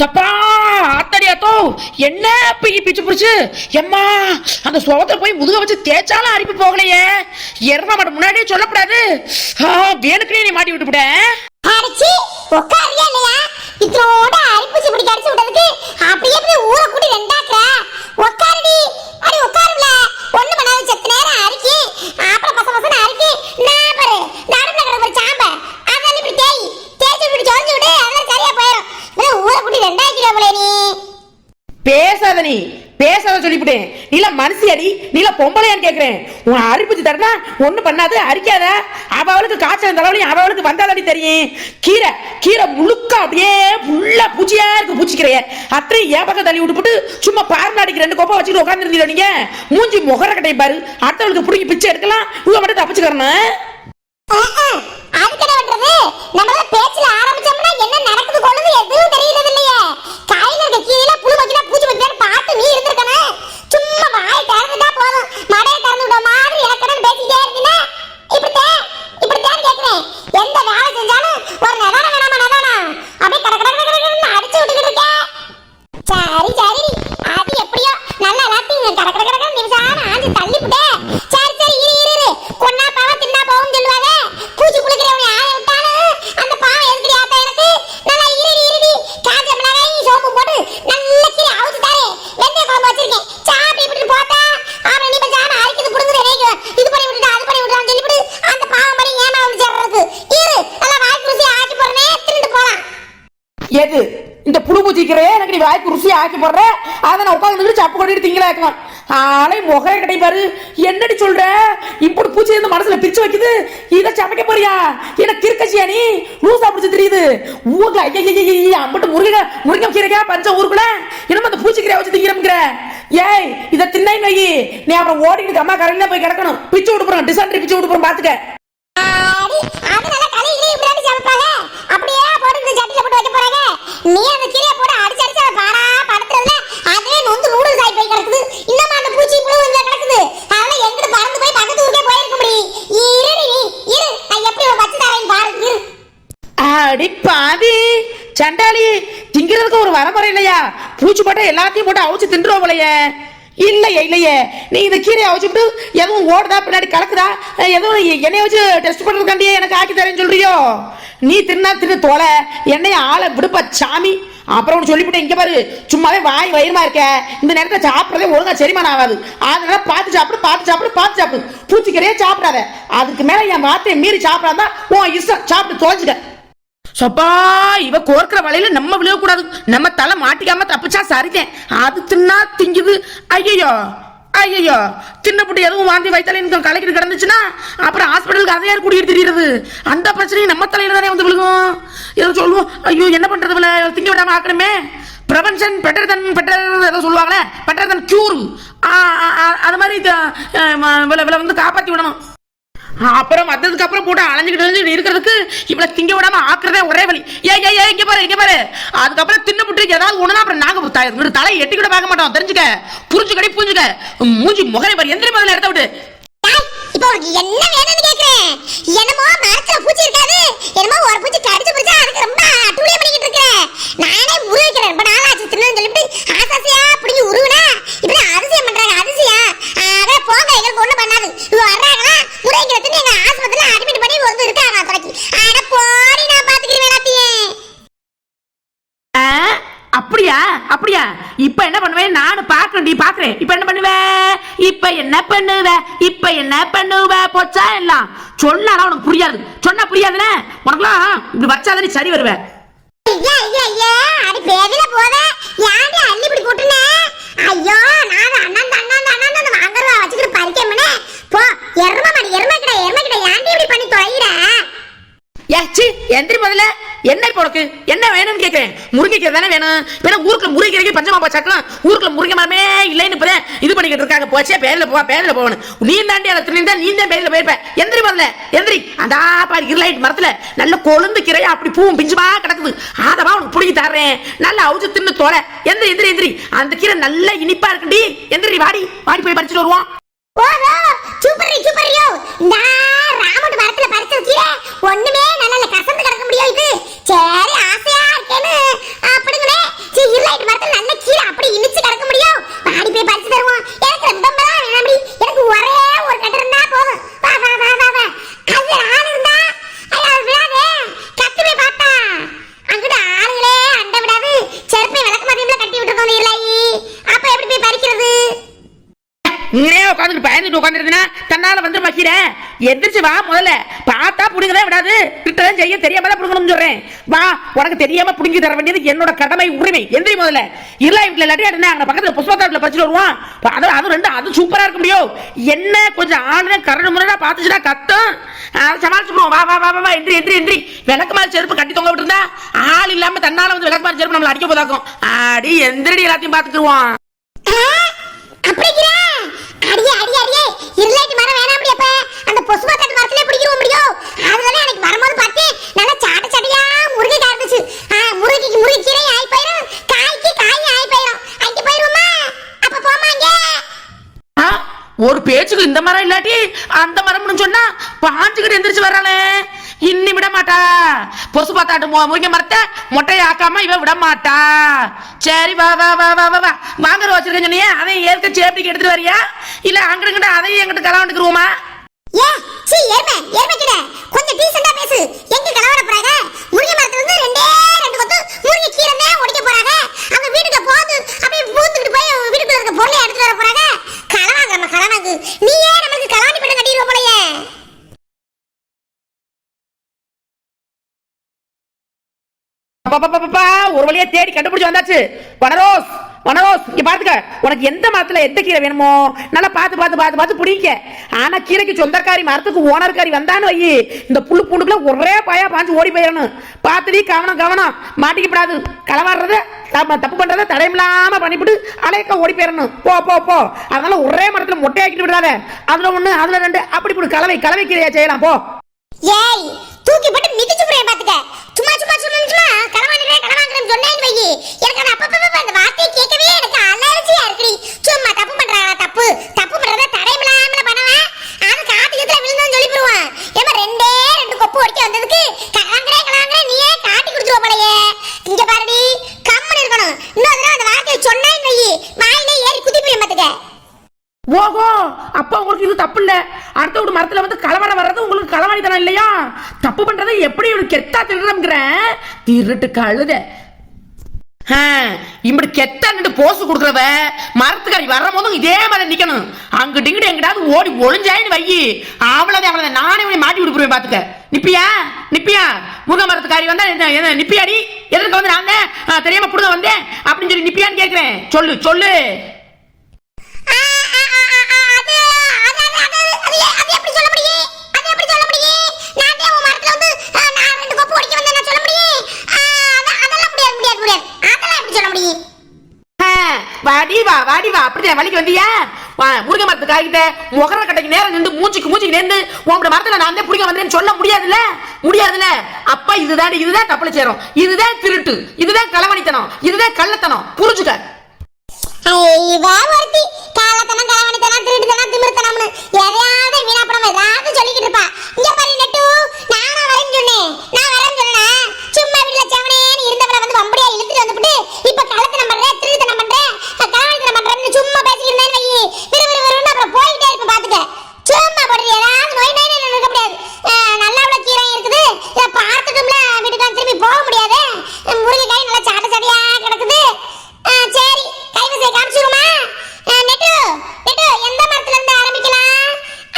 சப்பா ஆத்தடியாத்தோ என்ன பிடி பிச்சு புடிச்சு. எம்மா அந்த சோகத்துல போய் முதுக வச்சு தேய்ச்சாலும் அரிப்பு போகலையே. எரும மாட்ட முன்னாடியே சொல்லக்கூடாது. ஆ, வேணுக்குனே நீ மாட்டி விட்டுவிட அடிச்சி உட்காரியா இல்லையா? இத்தனோட அரிப்பூச்சி பிடிக்க அடிச்சு விட்டதுக்கு அப்படியே அப்படியே ஊரை கூட்டி ரெண்டாக்குற. உட்காருடி அடி உட்காருல ஒண்ணு பண்ணாத செத்த நேரம் அரிக்கி அப்புறம் பச பசன அரிக்கி நான் பாரு நடுப்புல கிடக்குற சாம்ப அதான் இப்படி தேய் தேய்ச்சி இப்படி சொரிஞ்சு விடு அதெல்லாம் சரியா போயிடும் இல்லை ஊரை கூட்டி ரெண்டாக்கிடுவ போல நீ பேசாத நீ. பேசாத சொல்லிவிட்டேன் நீல மனுஷியடி நீல பொம்பளையான்னு கேட்கிறேன் உன் அரிப்பிச்சு தரனா ஒண்ணு பண்ணாது அரிக்காத. அவளுக்கு காய்ச்சல் தலைவலி அவளுக்கு வந்தாதாடி தெரியும். கீரை கீரை முழுக்க அப்படியே ஃபுல்லா பூச்சியா இருக்கு பூச்சிக்கிறைய அத்தனை ஏன் பக்கம் தள்ளி விட்டுப்புட்டு சும்மா பார்நாடிக்கு ரெண்டு கோப்பை வச்சுட்டு உட்காந்துருந்தீங்க நீங்க? மூஞ்சி முகர கட்டை பாரு. அடுத்தவளுக்கு பிடிக்கி பிச்சை எடுக்கலாம். இவங்க மட்டும் தப்பிச்சுக்கிறேன்னு அதுக்கு என்ன பண்றது நம்ம பேச்சுல ஆரம்பிச்சோம்னா என்ன நடக்குது கொள்ளுது எதுவும் தெரியறது இல்லையே கையில இருக்க கீழே புழு வைக்கிறா பூச்சி வைக்கிறான்னு பார்த்து நீ இருந்திருக்கணும் சும்மா வாயை திறந்துட்டா போதும் மடையை திறந்து விட மாதிரி இலக்கணம் பேசிட்டே இருந்தீங்கன்னா இப்படித்தான் இப்படித்தான் கேட்கிறேன் எந்த வேலை செஞ்சாலும் ஒரு நதான வேணாமா நதானா அப்படியே கட கட கட கடன்னு அடிச்சு விட்டுக்கிட்டு இருக்கேன் சரி சரி அது எப்படியோ நல்லா எல்லாத்தையும் கட கட கட நிமிஷம் ஆஞ்சு தள்ளிவிட்டே சரி சரி இரு இரு இரு கொன்னா பாவம் தின்னா பாவம் சொல்லுவாங்க பூச்சி குளிக்கிறவனை ஆய விட்டாலும் அந்த பாவம் எதுக்கடி ஆத்தா எனக்கு நல்லா இருடி இருடி காஞ்ச மிளகாய் சோப்பு போட்டு நல்ல கீரை அவுத்து தாரே வெந்தய குழம்பு வச்சிருக்கேன் சாப்பிட்டு இப்படி போட்டா அவன் நீ பேசாம அரைக்கிறது புடுங்குது எனக்கு இது பண்ணி விட்டுட்டு அது பண்ணி விட்டுறான்னு சொல்லிவிட்டு அந்த பாவம் பண்ணி ஏமா வந்து சேர்றதுக்கு இரு நல்லா வாய் ருசி ஆக்கி போறனே தின்னுட்டு போலாம் எது இந்த புழு பூச்சிக்கிறே எனக்கு நீ வாய்க்கு ருசியா ஆக்கி போடுற? அதை நான் உட்காந்து சப்பு கொண்டு திங்களாக்கலாம் ஆளை முகர கிடைப்பாரு என்னடி சொல்ற? இப்படி பூச்சி இருந்து மனசுல பிரிச்சு வைக்குது. இதை சமைக்க போறியா? என்ன கிறுக்கச்சியா நீ? லூசா பிடிச்சி தெரியுது. ஊர்ல ஐயா அம்பட்டு முருகை முருங்கை கீரைக்கா பஞ்ச ஊருக்குள்ள என்னமோ அந்த பூச்சிக்கீரை வச்சு திங்கிறோம்ங்கிற ஏய் இதை திண்ணை நோயி நீ அப்புறம் ஓடிக்கிட்டு அம்மா கரையில போய் கிடக்கணும் பிச்சு விடுப்புறோம் டிசன்ட்ரி பிச்சு விடுப்புறோம் பாத்துக்க அப்படியே போட்டு இந்த போட்டு வைக்க போறாங்க. நீ அந்த கீரையை போட அடிச்சு அடிச்சு அதை பாடா படுத்துறதுல அதுவே நொந்து noodles ஆகி போய் கிடக்குது. இன்னுமா அந்த பூச்சி புழு இதுல கிடக்குது. அதெல்லாம் எங்கிட்டு பறந்து போய் பக்கத்து ஊருக்கே போயிருக்க முடியும். இருடி நீ, இரு. நான் எப்படி உனக்கு வச்சு தரேன்னு பாரு, இரு. அடி பாதி சண்டாளி திங்கிறதுக்கு ஒரு வரமுறை இல்லையா பூச்சி போட்டா எல்லாத்தையும் போட்டு அவிச்சு தின்றுவோம் இல்லையே இல்லையே. நீ இந்த கீரையை அவிச்சுட்டு எதுவும் ஓடுதா பின்னாடி கலக்குதா? எதுவும் என்னைய வச்சு டெஸ்ட் பண்ணுறதுக்காண்டியே எனக்கு ஆக்கி தரேன்னு சொல்றியோ? நீ தின்னா தின்னு தோலை. என்னைய ஆளை விடுப்பா சாமி. அப்புறம் ஒன்று சொல்லிவிட்டு இங்கே பாரு. சும்மாவே வாய் வயிறுமா இருக்க. இந்த நேரத்தில் சாப்பிட்றதே ஒழுங்கா செரிமானம் ஆகாது. அதனால பார்த்து சாப்பிடு பார்த்து சாப்பிடு பார்த்து சாப்பிடு. பூச்சிக்கரையே சாப்பிடாத. அதுக்கு மேலே என் வார்த்தையை மீறி சாப்பிடாதான் உன் இஷ்டம் சாப்பிட்டு தொலைஞ்சுக்க சப்பா இவ கோர்க்கிற வலையில நம்ம விழுகக்கூடாது. நம்ம தலை மாட்டிக்காம தப்பிச்சா சரிதேன் அது தின்னா திங்குது ஐயோ ஐயோ தின்னப்பட்டு எதுவும் வாந்தி வயிற்றுல எனக்கு கலக்கிட்டு கிடந்துச்சுன்னா அப்புறம் ஹாஸ்பிட்டலுக்கு அதை யார் கூட்டிட்டு திரியிறது? அந்த பிரச்சனையும் நம்ம தலையில தானே வந்து விழுகும். ஏதோ சொல்லுவோம் ஐயோ என்ன பண்றது இவளை திங்க விடாம ஆக்கணுமே? பிரபஞ்சன் பெட்டர் தன் பெட்டர் ஏதோ சொல்லுவாங்களே? பெட்டர் தன் கியூர் அது மாதிரி வில வில வந்து காப்பாற்றி விடணும். அப்புறம் வந்ததுக்கு அப்புறம் போட்டு அலைஞ்சுக்கிட்டு இருக்கிறதுக்கு இவளை திங்க விடாம ஆக்குறதே ஒரே வழி. ஏ ஏ ஏ இங்க பாரு இங்க பாரு. அதுக்கப்புறம் தின்னு புட்டு ஏதாவது ஒண்ணுனா அப்புறம் நாங்க தலை எட்டி கூட பார்க்க மாட்டோம். தெரிஞ்சுக்க? புரிஞ்சுக்கடி புரிஞ்சுக்க. மூஞ்சி முகரை பாரு. எந்திரி முதல்ல எடுத்த விட்டு இப்போ என்ன வேணும்னு கேக்குறேன் என்னமோ மரத்துல பூச்சி இருக்காது என்னமோ ஒரு பூச்சி கடிச்சு பிடிச்சா அதுக்கு ரொம்ப அட்டூழியம் பண்ணிக்கிட்டு இருக்கேன் நானே உருவிக்கிறேன் ரொம்ப நாள் ஆச்சு தின்னு சொல்லிட்டு ஆசாசியா பிடிங்கி உருவினா இப்படி அதிசயம் பண்றாங்க அதிசயம் அட போங்க எங்களுக்கு ஒண்ணும் பண்ணாது இவங்க வர்றாங்களா முறைங்கிற தின்னு எங்க ஆஸ்பத்திரியில அட்மிட் பண்ணி வந்து இருக்காங்க துறைக்கு அட போடி நான் பாத்துக்கிறேன் எல்லாத்தையும் ஆ, அப்படியா அப்படியா இப்ப என்ன பண்ணுவேன் நானும் பாக்குறேன் நீ பாக்குறேன் இப்ப என்ன பண்ணுவ? இப்ப என்ன பண்ணுவ? இப்ப என்ன பண்ணுவ? போச்சா எல்லாம் சொன்னாலும் உனக்கு புரியாது. சொன்னா புரியாதுல உனக்குலாம் இப்படி வச்சாதான் நீ சரி வருவ. ஐயா ஐயா ஐயா. அடி பேதில போத. யாண்டி அள்ளி இப்படி கொட்டுன ஐயோ நான் அண்ணன் அண்ணன் அண்ணன் அந்த வாங்குறத வச்சுக்கிட்டு பறிக்கமனே போ எரும மணி எரும கிட்ட எரும கிட்ட யாண்டி இப்படி பண்ணி தொலைகிற ஏ சி எந்திரி முதல்ல. என்ன இப்போ உனக்கு? என்ன வேணும்னு கேட்கிறேன் முருங்கைக்கீரை தானே வேணும்? வேணா ஊருக்குள்ள முருங்கைக்கீரைக்கு பஞ்சமா போச்சாக்கலாம் ஊருக்குள்ள முருங்கை மரமே இல்லைன்னு இப்பதான் இது பண்ணிக்கிட்டு இருக்காங்க. போச்சே பேரில் போவா பேரில் போகணும். நீ தாண்டி அதை திணிந்தா நீ தான் பேரில் போயிருப்ப. எந்திரி முதல்ல எந்திரி. அந்த பாரு இருளைட் மரத்துல நல்ல கொழுந்து கீரையா அப்படி பூவும் பிஞ்சுமா கிடக்குது. அதவா உனக்கு பிடிக்கி தர்றேன். நல்லா அவுச்சு தின்னு தோலை. எந்திரி எந்திரி எந்திரி. அந்த கீரை நல்லா இனிப்பா இருக்குடி எந்திரி வாடி. வாடி போய் பறிச்சுட்டு வருவோம். ஓஹோ சூப்பர் சூப்பர்யோ இந்த ராமட்டு மரத்துல கீரை ஒண்ணுமே நல்ல கசந்து கிடக்க முடியாது சரி ஆசையா இருக்கேன்னு. அப்படிங்களே சரி இருளைட் மரத்துல நல்ல கீரை அப்படி இனிச்சு கிடக்க முடியும். பாடி போய் பறிச்சு தருவோம். எனக்கு ரொம்ப வேணாம் எனக்கு ஒரே ஒரு கட்டு இருந்தா போதும். வா வா வா வா வா. அது ஆள் இருந்தா அது விழாதே. கத்து போய் பார்த்தா அங்கிட்ட ஆளுங்களே அண்ட விடாது. செருப்பை விளக்க மாதிரில கட்டி விட்டுருக்கோம் இருளாயி அப்ப எப்படி போய் பறிக்கிறது? நீனே உட்காந்துட்டு பயந்துட்டு உட்காந்துருந்தா தன்னால வந்துருமா கீரை எந்திரிச்சு வா முதல்ல. பார்த்தா புடுங்கதான் விடாது. கிட்டதான் செய்ய தெரியாம தான் புடுங்கணும்னு சொல்றேன். வா உனக்கு தெரியாம புடுங்கி தர வேண்டியது என்னோட கடமை உரிமை. எந்திரி முதல்ல. இல்ல வீட்டுல இல்லாட்டி என்ன அங்க பக்கத்துல புஷ்பத்தாட்டுல படிச்சுட்டு வருவான். அது அது ரெண்டு அது சூப்பரா இருக்க முடியும். என்ன கொஞ்சம் ஆளுநே கரடு முரடா பாத்துச்சுன்னா கத்தும். அதை வா வா வா வா, வா எந்திரி எந்திரி எந்திரி. விளக்குமாறு செருப்பு கட்டி தொங்க விட்டுருந்தா ஆள் இல்லாம தன்னால வந்து விளக்குமாறு செருப்பு நம்மள அடிக்க போதாக்கும். ஆடி எந்திரடி எல்லாத்தையும் பாத்துக்குருவான் அப்படிக்கிறா அடியே அடியே அடியே. இருளைட்டு மரம் வேணாம்? அந்த பொசுவா தட்டு மரத்திலே பிடிக்கிறோம் முடியும் அதுல எனக்கு வரும்போது பார்த்து நல்லா சாட்ட சாட்டியா முருங்கைக்காய் இருந்துச்சு. முருகி முருங்கைக்கு கீரை ஆகி போயிடும் காய்க்கு காய் ஆகி போயிடும் அங்கே போயிருவோமா? அப்ப போமாங்க ஆ, ஒரு பேச்சுக்கு இந்த மரம் இல்லாட்டி அந்த மரம்னு சொன்னா பாஞ்சுக்கிட்டு எந்திரிச்சு வர்றானே இன்னி விட மாட்டா. பொசு பார்த்தாட்டு முருங்க மரத்தை மொட்டையை ஆக்காம இவ விட மாட்டா. சரி வா வா வா வா வா. வா வாங்குற வச்சிருக்கேன் சொன்னியே அதை ஏற்க சேப்பிக்கு எடுத்துட்டு வரியா? இல்ல அங்கிட்டு அதையும் எங்கிட்ட கலாண்டுக்குருவோமா சீ கொஞ்சம் டீசெண்டா பேசு. எங்க கலவர போறாங்க முருங்கை மரத்துல இருந்து ரெண்டே ரெண்டு கொத்து முருங்கை கீரை தான் உடைக்க போறாங்க அவங்க வீட்டுக்கு போகுது. அப்படியே பூந்துக்கிட்டு போய் வீட்டுக்குள்ள இருக்க பொருளை எடுத்துட்டு வர போறாங்க கலவாங்க நம்ம கலவாங்க. நீயே நம்மளுக்கு கலவாணி பண்ண கட்டிடுவ போலயே. ஒரு வழியா தேடி கண்டுபிடிச்சு வந்தாச்சு. பனரோஸ். உணவோஸ் இங்க பாத்துக்க. உனக்கு எந்த மரத்துல எந்த கீரை வேணுமோ? நல்லா பார்த்து பார்த்து பார்த்து பார்த்து பிடிக்க ஆனா கீரைக்கு சொந்தக்காரி மரத்துக்கு ஓனர்காரி வந்தான்னு வை. இந்த புல்லு பூண்டுக்குள்ள ஒரே பாயா பாஞ்சு ஓடி போயிடணும். பார்த்துடி கவனம் கவனம். மாட்டிக்கப்படாது. களவாடுறத தப்பு தப்பு பண்றத தடையில்லாம பண்ணிவிட்டு அலையக்க ஓடி போயிடணும். போ போ போ. அதனால ஒரே மரத்துல மொட்டையாக்கிட்டு விடாத. அதுல ஒண்ணு அதுல ரெண்டு. அப்படி இப்படி கலவை கலவை கீரையா செய்யலாம். போ. ஏய் தூக்கி போட்டு மிதிச்சு போறேன் சும்மா சும்மா சும்மா சும்மா களவாண்டுறேன் சொன்னேன்னு வை எனக்கு அந்த அப்பப்ப அந்த வார்த்தையை கேட்கவே எனக்கு அலர் இருக்குடி சும்மா தப்பு பண்றாங்க தப்பு தப்பு பண்றத தடையில்லாமல பண்ணவன் அது காட்டுக்கத்துல விழுந்தோன்னு சொல்லி போடுவான் ஏமா ரெண்டே ரெண்டு கொப்பு ஒடிக்க வந்ததுக்கு களவாங்குறேன் களவாங்குறேன் நீயே காட்டி குடிச்சிருவ போலயே இங்க பாருடி கம்மன் இருக்கணும் இன்னொரு தடவை அந்த வார்த்தையை சொன்னேன்னு வை வாயிலே ஏறி குத்தி போய் பாத்துக்க ஓஹோ அப்ப உங்களுக்கு இது தப்பு இல்ல அடுத்த ஒரு மரத்துல வந்து கலவரம் வர்றது உங்களுக்கு களவாணித்தனம் இல்லையா தப்பு பண்றது எப்படி ஒரு கெத்தா திருடுறோங்கிற திருட்டு கழுத இப்படி கெத்தா நின்று போஸ் கொடுக்குறவ மரத்துக்காரி வர்ற போதும் இதே மாதிரி நிக்கணும். அங்கிட்டு இங்கிட்டு எங்கிட்டாவது ஓடி ஒளிஞ்சாயின்னு வை அவ்வளவுதான் அவ்வளவுதான். நானே உன்னை மாட்டி விடுப்புருவேன் பாத்துக்க. நிப்பியா? நிப்பியா? முருங்கை மரத்துக்காரி வந்தா என்ன நிப்பியாடி? எதற்கு வந்து நான்? தெரியாம புடுங்க வந்தேன். அப்படின்னு சொல்லி நிப்பியான்னு கேக்குறேன். சொல்லு சொல்லு ஆ, ஆ, ஆ, ஆ, ஆ, அது அது அது அது அது எ- அது எப்படி சொல்ல முடியும் அது எப்படி சொல்ல முடியும் நான் தான் உன் மரத்துல வந்து ஆ, நான் ரெண்டு கொப்பு ஒடிக்க வந்தேன் நான் சொல்ல முடியும் ஆ, அத- அதெல்லாம் முடியாது முடியாது முடியாது அதெல்லாம் எப்படி சொல்ல முடியும் ஆ, வாடி வா வாடி வா அப்படிதான் வலிக்கு வந்தியா? வா, முருங்கை மரத்து காய்கிட்ட முகர கட்டைக்கு நேரம் நின்று மூச்சுக்கு மூச்சுக்கு நின்று உங்களோட மரத்துல நான் தான் பிடிக்க வந்தேன்னு சொல்ல முடியாதுல்ல? முடியாதுல்ல? அப்ப இதுதான் இதுதான் தப்புல சேரும். இதுதான் திருட்டு. இதுதான் களவணித்தனம். இதுதான் கள்ளத்தனம். புரிஞ்சுக்க. ஒருத்தி. காலத்தனம் கலவணித்தனம் திருட்டுத்தனம் திமிர்த்தனம்னு. எதையாவது வீணாப்படம் ஏதாவது சொல்லிக்கிட்டு இருப்பா. இங்க பாரு நெட்டு நானா வரேன்னு சொன்னேன் நான் வரேன்னு சொன்னேன் சும்மா வீட்டுல செவனேன்னு இருந்தவரை வந்து வம்படியா இழுத்துட்டு வந்துட்டு இப்ப கலத்தனம் பண்றேன் திருட்டுத்தனம் பண்றேன் கலவணித்தனம் பண்றேன்னு சும்மா பேசிக்கிட்டு இருந்தேன்னு வை விறு விறு விறுன்னு அப்புறம் போயிட்டே இருப்பேன் பாத்துக்க சும்மா போடுறது ஏதாவது நோய் நோய் இருக்க முடியாது அஹ் நல்லா உள்ள கீரை இருக்குது இதை பார்த்துட்டோம்ல வீட்டுக்கு திரும்பி போக முடியாது முருங்கைக்காய் நல்லா சாட்ட சாட்டியா கிடக்குது அஹ் சரி கைவசை காமிச்சிருமா நெட்டு நெட்டு எந்த மரத்துல இருந்து ஆரம்பிக்கலாம்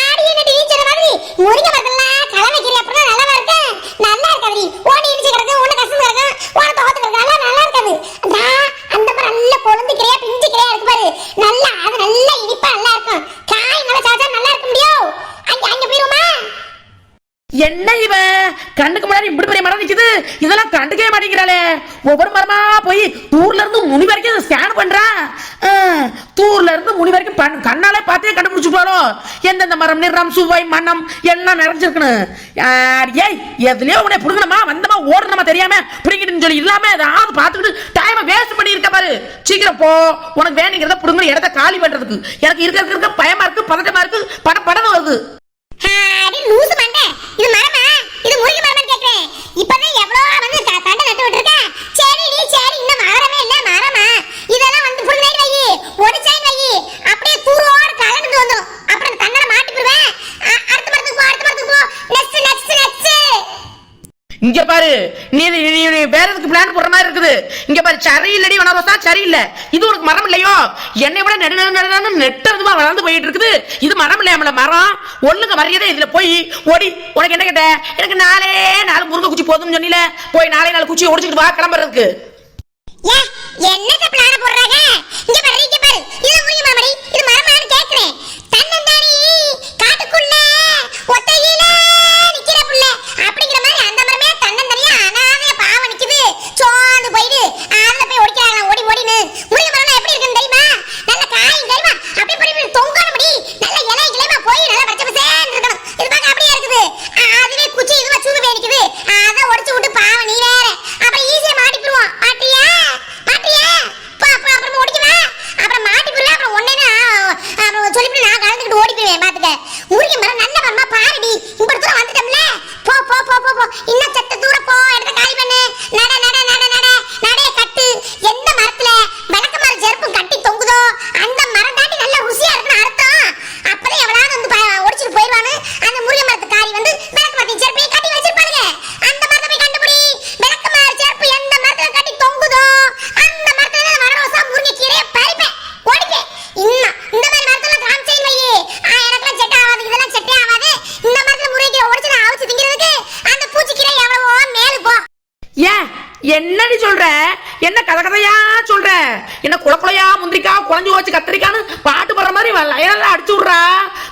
ஆடிய நெட்டு நீ சொன்ன மாதிரி முருங்கை மரத்துல கலவை கீரை அப்புறம் நல்லா இருக்கு நல்லா இருக்காது ஓடி இடிச்சு கிடக்கு ஒண்ணு கசந்து கிடக்கு ஓன தோத்து கிடக்கு நல்லா நல்லா இருக்காது நான் அந்த மாதிரி நல்ல கொழுந்து கிரையா பிஞ்சு கிரையா இருக்கு பாரு நல்லா அது நல்லா இனிப்பா நல்லா இருக்கும் காய் நல்லா சாச்சா நல்லா இருக்க முடியும் அங்க அங்க போயிருமா என்ன இவன் கண்ணுக்கு முன்னாடி இப்படி பெரிய மரம் நிக்குது இதெல்லாம் கண்டுக்கவே மாட்டேங்கிறாளே ஒவ்வொரு மரமா போய் தூர்ல இருந்து முனி வரைக்கும் ஸ்கேன் பண்றான் ஆ, தூர்ல இருந்து முனி வரைக்கும் பண்- கண்ணாலே பார்த்தே கண்டுபிடிச்சு போறோம் எந்தெந்த மரம் நிறம் சுவை மனம் எல்லாம் நிறைஞ்சிருக்கணும் யார், ஏய் எதுலயோ உன்னை புடுங்கணுமா? வந்தமா ஓடணுமா தெரியாம? பிடிக்கிட்டுன்னு சொல்லி இல்லாம ஏதாவது பார்த்துக்கிட்டு டைமை வேஸ்ட் பண்ணி இருக்க பாரு. சீக்கிரம் போ. உனக்கு வேணுங்கிறத புடுங்கணும் இடத்த காலி பண்றதுக்கு. எனக்கு இருக்க இருக்க இருக்க பயமா இருக்கு பதட்டமா இருக்கு பட படம் வருது. லூசு மண்டை. இது மரமா? இது முருங்கை மரமான்னு கேக்குறேன். இப்பதான் எவ்வளவு வந்து த- நட்டு விட்டுருக்கேன் சரி நீ சரி இன்னும் மரமே இல்ல மரமா நீ நீ வேற பிளான் போடுற மாதிரி இருக்குது? இங்க பாரு சரி இல்லடி வனரோசா சரி இல்ல இது உனக்கு மரம் இல்லையோ? என்னை விட நெடு நெடு நெட்டதுமா வளர்ந்து போயிட்டு இருக்குது. இது மரம் இல்லையா இல்லையாமல மரம்? ஒண்ணுங்க மரியாதை இதுல போய் ஓடி உனக்கு என்ன கேட்ட? எனக்கு நாளே நாலு முருங்க குச்சி போதும்னு சொன்னில. போய் நாலே நாலு குச்சி ஒடிச்சுட்டு வா கிளம்புறதுக்கு. என்ன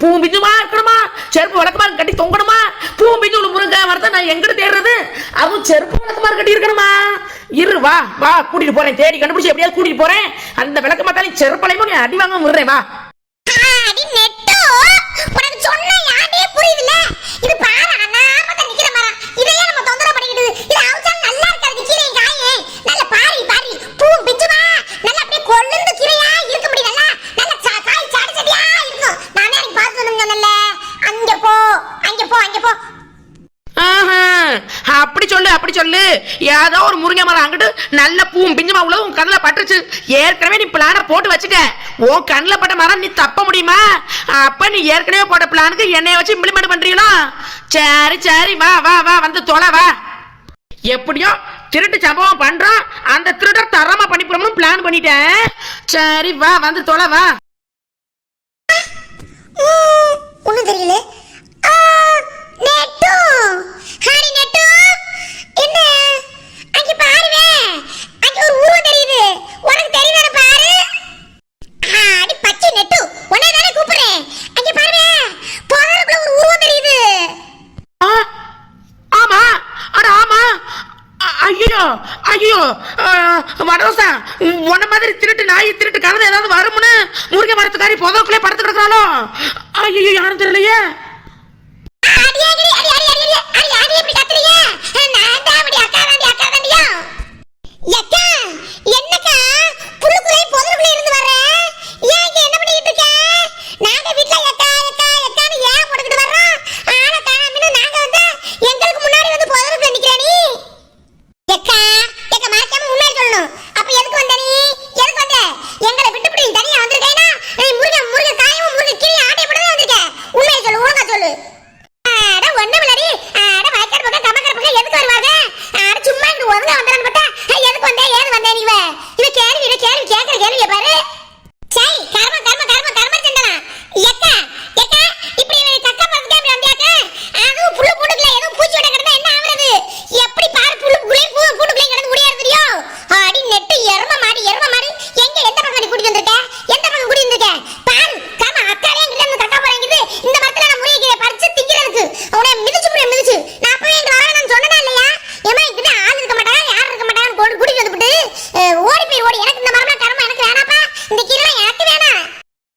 பூ பிஞ்சுமா இருக்கணுமா? செருப்பு வழக்கமா கட்டி தொங்கணுமா? பூ பிஞ்சு ஒன்று முருங்க வரத நான் எங்கிட்டு தேடுறது? அதுவும் செருப்பு வழக்கமா கட்டி இருக்கணுமா? இரு வா வா கூட்டிட்டு போறேன். தேடி கண்டுபிடிச்சி எப்படியாவது கூட்டிட்டு போறேன். அந்த விளக்கு பார்த்தாலும் செருப்பலையும் அடி வாங்க முடுறேன் வா. ஏதோ ஒரு முருங்கை மரம் அங்கிட்டு நல்ல பூவும் பிஞ்சுமா உள்ள உன் கண்ணில் பட்டுருச்சு. ஏற்கனவே நீ பிளான போட்டு வச்சுட்ட உன் கண்ணில் பட்ட மரம் நீ தப்ப முடியுமா? அப்ப நீ ஏற்கனவே போட்ட பிளானுக்கு என்னைய வச்சு இம்ப்ளிமெண்ட் பண்றீங்களா? சரி சரி வா வா வா வந்து தொலை வா. எப்படியோ திருட்டு சம்பவம் பண்றோம். அந்த திருடர் தரமா பண்ணிப்புறோம்னு பிளான் பண்ணிட்டேன். சரி வா வந்து தொலை வா. ஒன்றும் தெரியல. ஐயோ ஐயோ வடோசா உன மாதிரி திருட்டு நாய் திருட்டு கலந்து ஏதாவது வரும்னு முருகை மரத்துக்காரி புதவுக்குள்ளே படுத்து கிடக்குறாளோ? ஐயோ யாரும் தெரியலையே.